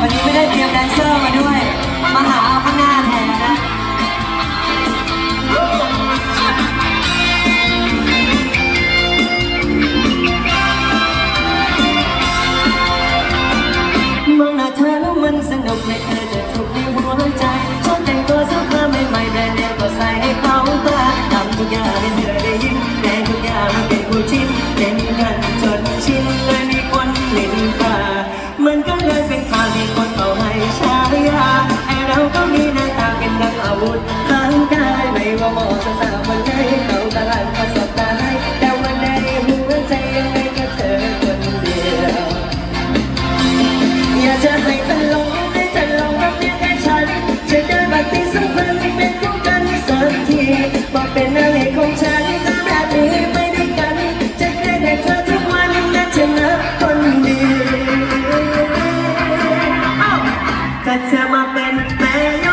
วันนี้ไม่ได้เตรียมแดนเซอร์มาด้วย มาหาเอาข้างหน้าแทนนะมองหน้าเธอแล้วมันสนุกในเธอจะถูกในหัวใจ มาเป็นนางเอกของฉันแบบนี้ไม่ได้กัน จะได้แต่เธอทุกวันแะเธอนะคนดีจะเธอมาเป็นแม่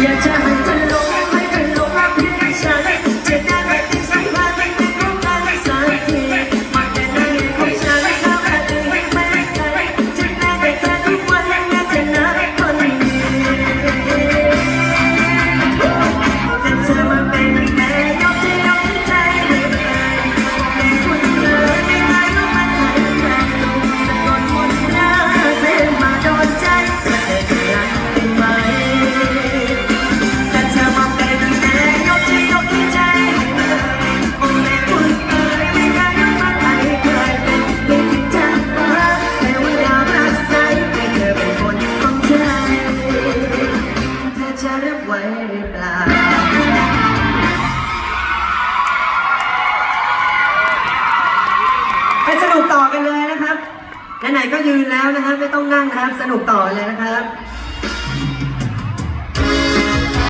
Yeah, ไว้เปล่าไปสนุกต่อกันเลยนะครับ ไหนๆก็ยืนแล้วนะครับ ไม่ต้องนั่งนะครับ สนุกต่อเลยนะครับ